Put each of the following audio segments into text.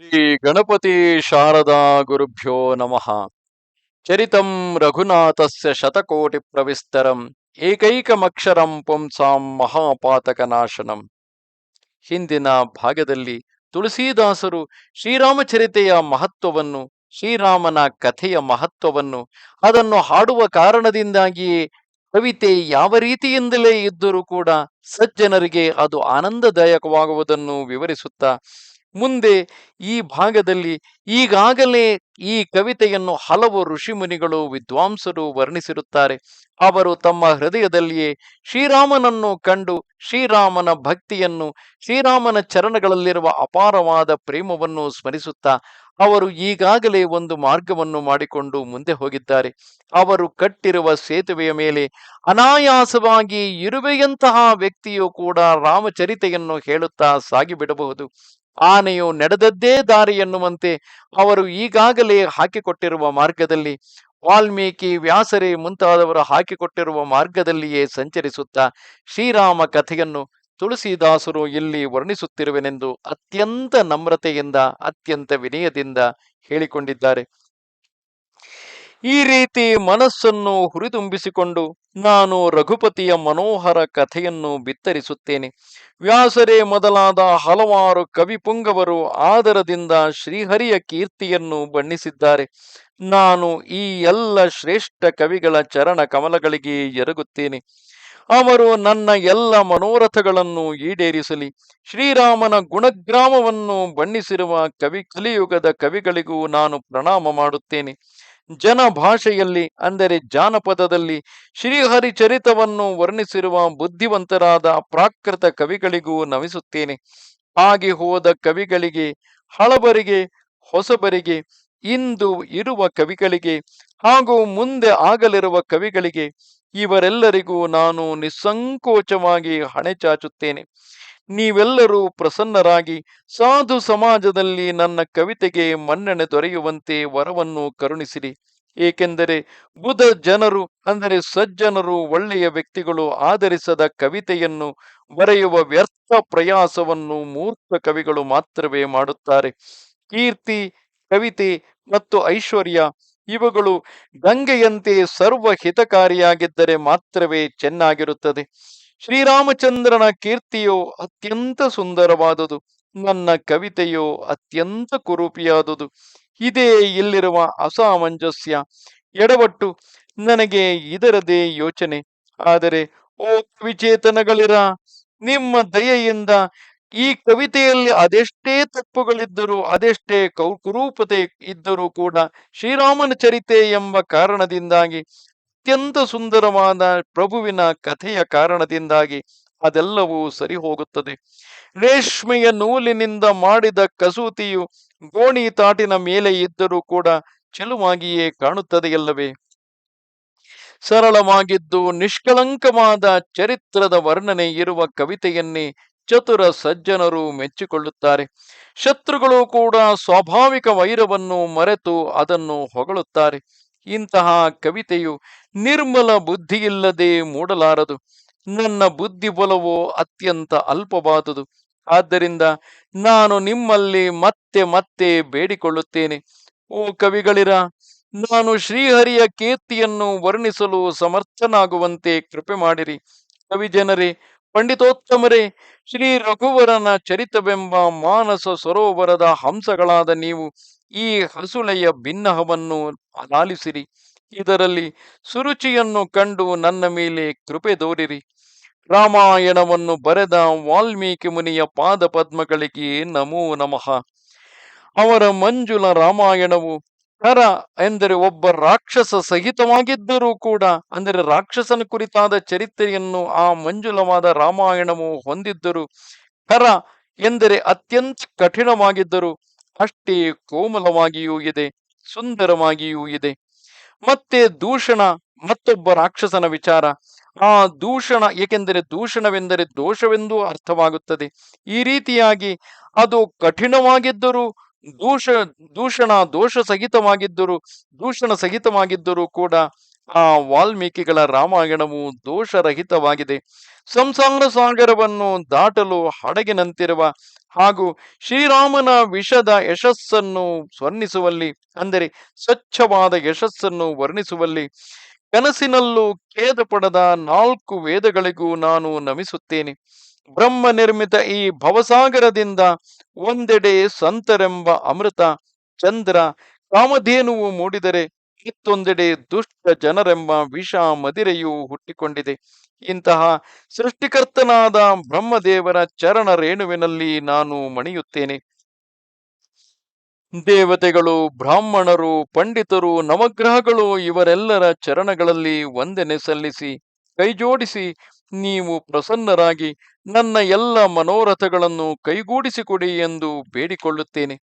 ಶ್ರೀ ಗಣಪತಿ ಶಾರದಾ ಗುರುಭ್ಯೋ ನಮಃ. ಚರಿತಂ ರಘುನಾಥಸ್ಯ ಶತಕೋಟಿ ಪ್ರವಿಸ್ತರಂ ಏಕೈಕಮಕ್ಷರಂ ಪುಂಸಾಂ ಮಹಾಪಾತಕ ನಾಶನಂ ಹಿಂದಿನ ಭಾಗದಲ್ಲಿ ತುಳಸೀದಾಸರು ಶ್ರೀರಾಮಚರಿತೆಯ ಮಹತ್ವವನ್ನು, ಶ್ರೀರಾಮನ ಕಥೆಯ ಮಹತ್ವವನ್ನು, ಅದನ್ನು ಹಾಡುವ ಕಾರಣದಿಂದಾಗಿಯೇ ಕವಿತೆ ಯಾವ ರೀತಿಯಿಂದಲೇ ಇದ್ದರೂ ಕೂಡ ಸಜ್ಜನರಿಗೆ ಅದು ಆನಂದದಾಯಕವಾಗುವುದನ್ನು ವಿವರಿಸುತ್ತಾ ಮುಂದೆ ಈ ಭಾಗದಲ್ಲಿ ಈಗಾಗಲೇ ಈ ಕವಿತೆಯನ್ನು ಹಲವು ಋಷಿಮುನಿಗಳು, ವಿದ್ವಾಂಸರು ವರ್ಣಿಸಿರುತ್ತಾರೆ. ಅವರು ತಮ್ಮ ಹೃದಯದಲ್ಲಿಯೇ ಶ್ರೀರಾಮನನ್ನು ಕಂಡು ಶ್ರೀರಾಮನ ಭಕ್ತಿಯನ್ನು, ಶ್ರೀರಾಮನ ಚರಣಗಳಲ್ಲಿರುವ ಅಪಾರವಾದ ಪ್ರೇಮವನ್ನು ಸ್ಮರಿಸುತ್ತಾ ಅವರು ಈಗಾಗಲೇ ಒಂದು ಮಾರ್ಗವನ್ನು ಮಾಡಿಕೊಂಡು ಮುಂದೆ ಹೋಗಿದ್ದಾರೆ. ಅವರು ಕಟ್ಟಿರುವ ಸೇತುವೆಯ ಮೇಲೆ ಅನಾಯಾಸವಾಗಿ ಇರುವೆಯಂತಹ ವ್ಯಕ್ತಿಯು ಕೂಡ ರಾಮಚರಿತೆಯನ್ನು ಹೇಳುತ್ತಾ ಸಾಗಿಬಿಡಬಹುದು. ಆನೆಯು ನಡೆದದ್ದೇ ದಾರಿ ಎನ್ನುವಂತೆ ಅವರು ಈಗಾಗಲೇ ಹಾಕಿಕೊಟ್ಟಿರುವ ಮಾರ್ಗದಲ್ಲಿ ವಾಲ್ಮೀಕಿ ವ್ಯಾಸರೇ ಮುಂತಾದವರು ಹಾಕಿಕೊಟ್ಟಿರುವ ಮಾರ್ಗದಲ್ಲಿಯೇ ಸಂಚರಿಸುತ್ತಾ ಶ್ರೀರಾಮ ಕಥೆಯನ್ನು ತುಳಸಿದಾಸರು ಇಲ್ಲಿ ವರ್ಣಿಸುತ್ತಿರುವೆನೆಂದು ಅತ್ಯಂತ ನಮ್ರತೆಯಿಂದ, ಅತ್ಯಂತ ವಿನಯದಿಂದ ಹೇಳಿಕೊಂಡಿದ್ದಾರೆ. ಈ ರೀತಿ ಮನಸ್ಸನ್ನು ಹುರಿದುಂಬಿಸಿಕೊಂಡು ನಾನು ರಘುಪತಿಯ ಮನೋಹರ ಕಥೆಯನ್ನು ಬಿತ್ತರಿಸುತ್ತೇನೆ. ವ್ಯಾಸರೇ ಮೊದಲಾದ ಹಲವಾರು ಕವಿಪುಂಗವರು ಆದರದಿಂದ ಶ್ರೀಹರಿಯ ಕೀರ್ತಿಯನ್ನು ಬಣ್ಣಿಸಿದ್ದಾರೆ. ನಾನು ಈ ಎಲ್ಲ ಶ್ರೇಷ್ಠ ಕವಿಗಳ ಚರಣ ಕಮಲಗಳಿಗೆ ಎರಗುತ್ತೇನೆ. ಅವರು ನನ್ನ ಎಲ್ಲ ಮನೋರಥಗಳನ್ನು ಈಡೇರಿಸಲಿ. ಶ್ರೀರಾಮನ ಗುಣಗ್ರಾಮವನ್ನು ಬಣ್ಣಿಸಿರುವ ಕವಿ ಕಲಿಯುಗದ ಕವಿಗಳಿಗೂ ನಾನು ಪ್ರಣಾಮ ಮಾಡುತ್ತೇನೆ. ಜನ ಭಾಷೆಯಲ್ಲಿ ಅಂದರೆ ಜಾನಪದದಲ್ಲಿ ಶ್ರೀಹರಿಚರಿತವನ್ನು ವರ್ಣಿಸಿರುವ ಬುದ್ಧಿವಂತರಾದ ಪ್ರಾಕೃತ ಕವಿಗಳಿಗೂ ನಮಿಸುತ್ತೇನೆ. ಆಗಿ ಹೋದ ಕವಿಗಳಿಗೆ, ಹಳಬರಿಗೆ, ಹೊಸಬರಿಗೆ, ಇಂದು ಇರುವ ಕವಿಗಳಿಗೆ ಹಾಗೂ ಮುಂದೆ ಆಗಲಿರುವ ಕವಿಗಳಿಗೆ ಇವರೆಲ್ಲರಿಗೂ ನಾನು ನಿಸ್ಸಂಕೋಚವಾಗಿ ಹಣೆ ಚಾಚುತ್ತೇನೆ ನೀವೆಲ್ಲರೂ ಪ್ರಸನ್ನರಾಗಿ ಸಾಧು ಸಮಾಜದಲ್ಲಿ ನನ್ನ ಕವಿತೆಗೆ ಮನ್ನಣೆ ದೊರೆಯುವಂತೆ ವರವನ್ನು ಕರುಣಿಸಿರಿ. ಏಕೆಂದರೆ ಬುಧ ಜನರು, ಅಂದರೆ ಸಜ್ಜನರು, ಒಳ್ಳೆಯ ವ್ಯಕ್ತಿಗಳು ಆಧರಿಸದ ಕವಿತೆಯನ್ನು ಬರೆಯುವ ವ್ಯರ್ಥ ಪ್ರಯಾಸವನ್ನು ಮೂರ್ಖ ಕವಿಗಳು ಮಾತ್ರವೇ ಮಾಡುತ್ತಾರೆ. ಕೀರ್ತಿ, ಕವಿತೆ ಮತ್ತು ಐಶ್ವರ್ಯ ಇವುಗಳು ಗಂಗೆಯಂತೆ ಸರ್ವ ಹಿತಕಾರಿಯಾಗಿದ್ದರೆ ಮಾತ್ರವೇ ಚೆನ್ನಾಗಿರುತ್ತದೆ. ಶ್ರೀರಾಮಚಂದ್ರನ ಕೀರ್ತಿಯೋ ಅತ್ಯಂತ ಸುಂದರವಾದುದು. ನನ್ನ ಕವಿತೆಯೋ ಅತ್ಯಂತ ಕುರೂಪಿಯಾದುದು. ಇದೇ ಇಲ್ಲಿರುವ ಅಸಾಮಂಜಸ್ಯ. ಎಡವಟ್ಟು, ನನಗೆ ಇದರದೇ ಯೋಚನೆ. ಆದರೆ, ಓ ವಿಚೇತನಗಳಿರ ನಿಮ್ಮ ದಯೆಯಿಂದ ಈ ಕವಿತೆಯಲ್ಲಿ ಅದೆಷ್ಟೇ ತಪ್ಪುಗಳಿದ್ದರೂ, ಅದೆಷ್ಟೇ ಕೌ ಕುರೂಪತೆ ಇದ್ದರೂ ಕೂಡ ಶ್ರೀರಾಮನ ಚರಿತೆ ಎಂಬ ಕಾರಣದಿಂದಾಗಿ ಅತ್ಯಂತ ಸುಂದರವಾದ ಪ್ರಭುವಿನ ಕಥೆಯ ಕಾರಣದಿಂದಾಗಿ ಅದೆಲ್ಲವೂ ಸರಿ ಹೋಗುತ್ತದೆ ರೇಷ್ಮೆಯ ನೂಲಿನಿಂದ ಮಾಡಿದ ಕಸೂತಿಯು ಗೋಣಿ ತಾಟಿನ ಮೇಲೆ ಇದ್ದರೂ ಕೂಡ ಚೆಲುವಾಗಿಯೇ ಕಾಣುತ್ತದೆಯಲ್ಲವೇ ಸರಳವಾಗಿದ್ದು ನಿಷ್ಕಲಂಕವಾದ ಚರಿತ್ರದ ವರ್ಣನೆ ಇರುವ ಕವಿತೆಯನ್ನೇ ಚತುರ ಸಜ್ಜನರು ಮೆಚ್ಚಿಕೊಳ್ಳುತ್ತಾರೆ. ಶತ್ರುಗಳು ಕೂಡ ಸ್ವಾಭಾವಿಕ ವೈರವನ್ನು ಮರೆತು ಅದನ್ನು ಹೊಗಳುತ್ತಾರೆ. ಇಂತಹ ಕವಿತೆಯು ನಿರ್ಮಲ ಬುದ್ಧಿಯಿಲ್ಲದೆ ಮೂಡಲಾರದು. ನನ್ನ ಬುದ್ಧಿ ಬಲವೋ ಅತ್ಯಂತ ಅಲ್ಪವಾದುದು. ಆದ್ದರಿಂದ ನಾನು ನಿಮ್ಮಲ್ಲಿ ಮತ್ತೆ ಮತ್ತೆ ಬೇಡಿಕೊಳ್ಳುತ್ತೇನೆ. ಓ ಕವಿಗಳಿರ, ನಾನು ಶ್ರೀಹರಿಯ ಕೀರ್ತಿಯನ್ನು ವರ್ಣಿಸಲು ಸಮರ್ಥನಾಗುವಂತೆ ಕೃಪೆ ಮಾಡಿರಿ. ಕವಿ ಜನರೇ ಪಂಡಿತೋತ್ತಮರೇ, ಶ್ರೀ ರಘುವರನ ಚರಿತವೆಂಬ ಮಾನಸ ಸರೋವರದ ಹಂಸಗಳಾದ ನೀವು ಈ ಹಸುಳೆಯ ಭಿನ್ನಹವನ್ನು ಲಾಲಿಸಿರಿ ಇದರಲ್ಲಿ ಸುರುಚಿಯನ್ನು ಕಂಡು ನನ್ನ ಮೇಲೆ ಕೃಪೆ ತೋರಿರಿ. ರಾಮಾಯಣವನ್ನು ಬರೆದ ವಾಲ್ಮೀಕಿ ಮುನಿಯ ಪಾದ ಪದ್ಮಗಳಿಗೆ ನಮೋ ನಮಃ. ಅವರ ಮಂಜುಳ ರಾಮಾಯಣವು ಕರ ಎಂದರೆ ಒಬ್ಬ ರಾಕ್ಷಸ ಸಹಿತವಾಗಿದ್ದರೂ ಕೂಡ, ಅಂದರೆ ರಾಕ್ಷಸನ ಕುರಿತಾದ ಚರಿತ್ರೆಯನ್ನು ಆ ಮಂಜುಳವಾದ ರಾಮಾಯಣವು ಹೊಂದಿದ್ದರು, ಕರ ಎಂದರೆ ಅತ್ಯಂತ ಕಠಿಣವಾಗಿದ್ದರು ಅಷ್ಟೇ ಕೋಮಲವಾಗಿಯೂ ಇದೆ, ಸುಂದರವಾಗಿಯೂ ಇದೆ. ಮತ್ತೆ ದೂಷಣ, ಮತ್ತೊಬ್ಬ ರಾಕ್ಷಸನ ವಿಚಾರ. ಆ ದೂಷಣ ಏಕೆಂದರೆ ದೂಷಣವೆಂದರೆ ದೋಷವೆಂದು ಅರ್ಥವಾಗುತ್ತದೆ. ಈ ರೀತಿಯಾಗಿ ಅದು ಕಠಿಣವಾಗಿದ್ದರೂ, ದೂಷ, ದೂಷಣ ದೋಷ ಸಹಿತವಾಗಿದ್ದರೂ ದೂಷಣ ಸಹಿತವಾಗಿದ್ದರೂ ಕೂಡ ಆ ವಾಲ್ಮೀಕಿಗಳ ರಾಮಾಯಣವು ದೋಷರಹಿತವಾಗಿದೆ. ಸಂಸಾರ ಸಾಗರವನ್ನು ದಾಟಲು ಹಡಗಿನಂತಿರುವ ಹಾಗೂ ಶ್ರೀರಾಮನ ವಿಷದ ಯಶಸ್ಸನ್ನು ವರ್ಣಿಸುವಲ್ಲಿ, ಅಂದರೆ ಸ್ವಚ್ಛವಾದ ಯಶಸ್ಸನ್ನು ವರ್ಣಿಸುವಲ್ಲಿ ಕನಸಿನಲ್ಲೂ ಖೇದ ಪಡೆದ ನಾಲ್ಕು ವೇದಗಳಿಗೂ ನಾನು ನಮಿಸುತ್ತೇನೆ. ಬ್ರಹ್ಮ ನಿರ್ಮಿತ ಈ ಭವಸಾಗರದಿಂದ ಒಂದೆಡೆ ಸಂತರೆಂಬ ಅಮೃತ, ಚಂದ್ರ, ಕಾಮಧೇನುವು ಮೂಡಿದರೆ ಮತ್ತೊಂದೆಡೆ ದುಷ್ಟ ಜನರೆಂಬ ವಿಷ ಮದಿರೆಯು ಹುಟ್ಟಿಕೊಂಡಿದೆ. ಇಂತಹ ಸೃಷ್ಟಿಕರ್ತನಾದ ಬ್ರಹ್ಮದೇವರ ಚರಣ ರೇಣುವಿನಲ್ಲಿ ನಾನು ಮಣಿಯುತ್ತೇನೆ. ದೇವತೆಗಳು, ಬ್ರಾಹ್ಮಣರು, ಪಂಡಿತರು, ನವಗ್ರಹಗಳು ಇವರೆಲ್ಲರ ಚರಣಗಳಲ್ಲಿ ವಂದನೆ ಸಲ್ಲಿಸಿ, ಕೈಜೋಡಿಸಿ, ನೀವು ಪ್ರಸನ್ನರಾಗಿ ನನ್ನ ಎಲ್ಲ ಮನೋರಥಗಳನ್ನು ಕೈಗೂಡಿಸಿಕೊಡಿ ಎಂದು ಬೇಡಿಕೊಳ್ಳುತ್ತೇನೆ.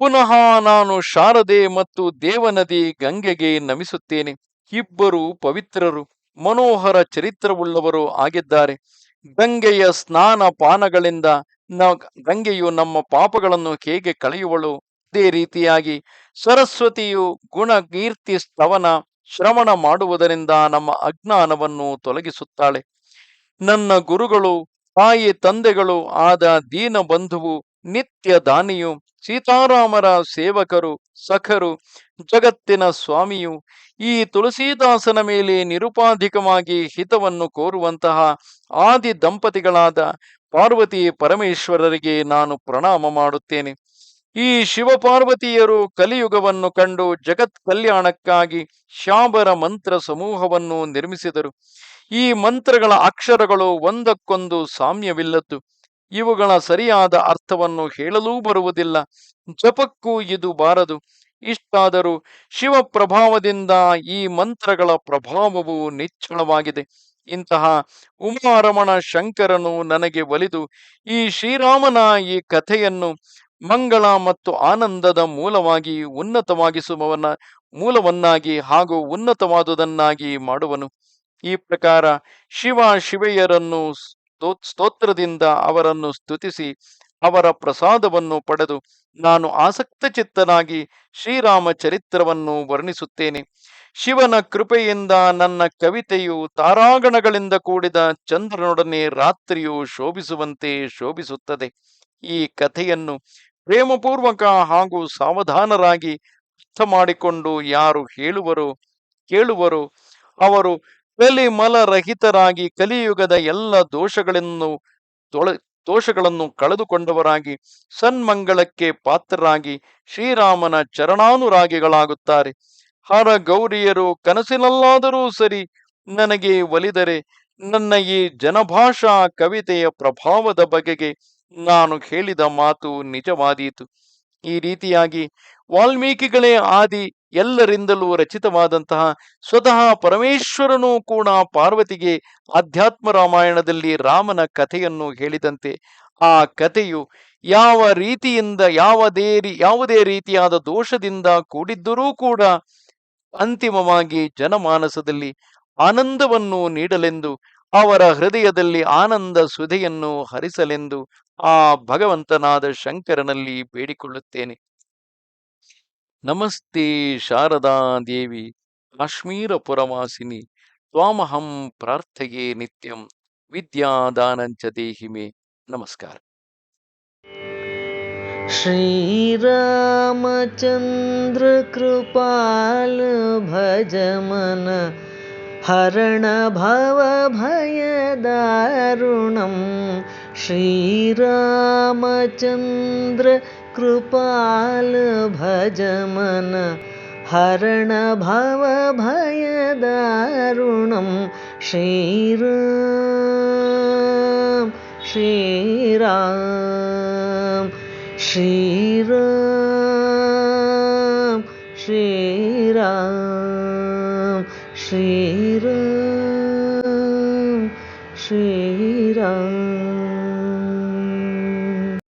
ಪುನಃ ನಾನು ಶಾರದೆ ಮತ್ತು ದೇವನದಿ ಗಂಗೆಗೆ ನಮಿಸುತ್ತೇನೆ. ಇಬ್ಬರು ಪವಿತ್ರರು, ಮನೋಹರ ಚರಿತ್ರವುಳ್ಳವರು ಆಗಿದ್ದಾರೆ. ಗಂಗೆಯ ಸ್ನಾನ ಪಾನಗಳಿಂದ ನ ಗಂಗೆಯು ನಮ್ಮ ಪಾಪಗಳನ್ನು ಹೇಗೆ ಕಳೆಯುವಳು? ಅದೇ ರೀತಿಯಾಗಿ ಸರಸ್ವತಿಯು ಗುಣ ಕೀರ್ತಿ ಸ್ತವನ ಶ್ರವಣ ಮಾಡುವುದರಿಂದ ನಮ್ಮ ಅಜ್ಞಾನವನ್ನು ತೊಲಗಿಸುತ್ತಾಳೆ. ನನ್ನ ಗುರುಗಳು, ತಾಯಿ ತಂದೆಗಳು ಆದ ದೀನ ಬಂಧುವು ನಿತ್ಯ ದಾನಿಯು ಸೀತಾರಾಮರ ಸೇವಕರು, ಸಖರು, ಜಗತ್ತಿನ ಸ್ವಾಮಿಯು ಈ ತುಳಸಿದಾಸನ ಮೇಲೆ ನಿರುಪಾಧಿಕವಾಗಿ ಹಿತವನ್ನು ಕೋರುವಂತಹ ಆದಿ ದಂಪತಿಗಳಾದ ಪಾರ್ವತಿ ಪರಮೇಶ್ವರರಿಗೆ ನಾನು ಪ್ರಣಾಮ ಮಾಡುತ್ತೇನೆ. ಈ ಶಿವಪಾರ್ವತಿಯರು ಕಲಿಯುಗವನ್ನು ಕಂಡು ಜಗತ್ ಕಲ್ಯಾಣಕ್ಕಾಗಿ ಶಾಬರ ಮಂತ್ರ ಸಮೂಹವನ್ನು ನಿರ್ಮಿಸಿದರು. ಈ ಮಂತ್ರಗಳ ಅಕ್ಷರಗಳು ಒಂದಕ್ಕೊಂದು ಸಾಮ್ಯವಿಲ್ಲದ್ದು. ಇವುಗಳ ಸರಿಯಾದ ಅರ್ಥವನ್ನು ಹೇಳಲೂ ಬರುವುದಿಲ್ಲ. ಜಪಕ್ಕೂ ಇದು ಬಾರದು. ಇಷ್ಟಾದರೂ ಶಿವ ಪ್ರಭಾವದಿಂದ ಈ ಮಂತ್ರಗಳ ಪ್ರಭಾವವು ನಿಚ್ಚಳವಾಗಿದೆ. ಇಂತಹ ಉಮಾರಮಣ ಶಂಕರನು ನನಗೆ ಒಲಿದು, ಈ ಶ್ರೀರಾಮನ ಈ ಕಥೆಯನ್ನು ಮಂಗಳ ಮತ್ತು ಆನಂದದ ಮೂಲವಾಗಿ ಉನ್ನತವಾಗಿಸುವವನ, ಮೂಲವನ್ನಾಗಿ ಹಾಗೂ ಉನ್ನತವಾದುದನ್ನಾಗಿ ಮಾಡುವನು. ಈ ಪ್ರಕಾರ ಶಿವ ಶಿವೆಯರನ್ನು ಸ್ತೋತ್ರದಿಂದ ಅವರನ್ನು ಸ್ತುತಿಸಿ, ಅವರ ಪ್ರಸಾದವನ್ನು ಪಡೆದು ನಾನು ಆಸಕ್ತ ಚಿತ್ತನಾಗಿ ಶ್ರೀರಾಮ ಚರಿತ್ರವನ್ನು ವರ್ಣಿಸುತ್ತೇನೆ. ಶಿವನ ಕೃಪೆಯಿಂದ ನನ್ನ ಕವಿತೆಯು ತಾರಾಗಣಗಳಿಂದ ಕೂಡಿದ ಚಂದ್ರನೊಡನೆ ರಾತ್ರಿಯು ಶೋಭಿಸುವಂತೆ ಶೋಭಿಸುತ್ತದೆ. ಈ ಕಥೆಯನ್ನು ಪ್ರೇಮಪೂರ್ವಕ ಹಾಗೂ ಸಾವಧಾನರಾಗಿ ಅರ್ಥ ಮಾಡಿಕೊಂಡು ಯಾರು ಹೇಳುವರು, ಕೇಳುವರು, ಅವರು ಕಲಿಮಲರಹಿತರಾಗಿ ಕಲಿಯುಗದ ಎಲ್ಲ ದೋಷಗಳನ್ನು ದೋಷಗಳನ್ನು ಕಳೆದುಕೊಂಡವರಾಗಿ ಸನ್ಮಂಗಳಕ್ಕೆ ಪಾತ್ರರಾಗಿ ಶ್ರೀರಾಮನ ಚರಣಾನುರಾಗಿಗಳಾಗುತ್ತಾರೆ. ಹರ ಗೌರಿಯರು ಕನಸಿನಲ್ಲಾದರೂ ಸರಿ ನನಗೆ ಒಲಿದರೆ ನನ್ನ ಈ ಜನಭಾಷಾ ಕವಿತೆಯ ಪ್ರಭಾವದ ಬಗೆಗೆ ನಾನು ಹೇಳಿದ ಮಾತು ನಿಜವಾದೀತು. ಈ ರೀತಿಯಾಗಿ ವಾಲ್ಮೀಕಿಗಳೇ ಆದಿ ಎಲ್ಲರಿಂದಲೂ ರಚಿತವಾದಂತಹ ಸ್ವತಃ ಪರಮೇಶ್ವರನೂ ಕೂಡ ಪಾರ್ವತಿಗೆ ಆಧ್ಯಾತ್ಮ ರಾಮಾಯಣದಲ್ಲಿ ರಾಮನ ಕಥೆಯನ್ನು ಹೇಳಿದಂತೆ ಆ ಕಥೆಯು ಯಾವ ರೀತಿಯಿಂದ, ಯಾವುದೇ ರೀ, ಯಾವುದೇ ರೀತಿಯಾದ ದೋಷದಿಂದ ಕೂಡಿದ್ದರೂ ಕೂಡ ಅಂತಿಮವಾಗಿ ಜನಮಾನಸದಲ್ಲಿ ಆನಂದವನ್ನು ನೀಡಲೆಂದು, ಅವರ ಹೃದಯದಲ್ಲಿ ಆನಂದ ಸುಧೆಯನ್ನು ಹರಿಸಲೆಂದು ಆ ಭಗವಂತನಾದ ಶಂಕರನಲ್ಲಿ ಬೇಡಿಕೊಳ್ಳುತ್ತೇನೆ. नमस्ते शारदा देवी काश्मीरपुरवासिनि त्वामहं प्रार्थये नित्यं विद्यादानञ्च देहि मे। नमस्कार। श्रीरामचन्द्रकृपालभजमन हरण भवभयदारुणं श्रीरामचन्द्र कृपाल भजमन हरणभवभयदारुणं श्रीराम श्रीराम श्रीराम श्रीराम। श्री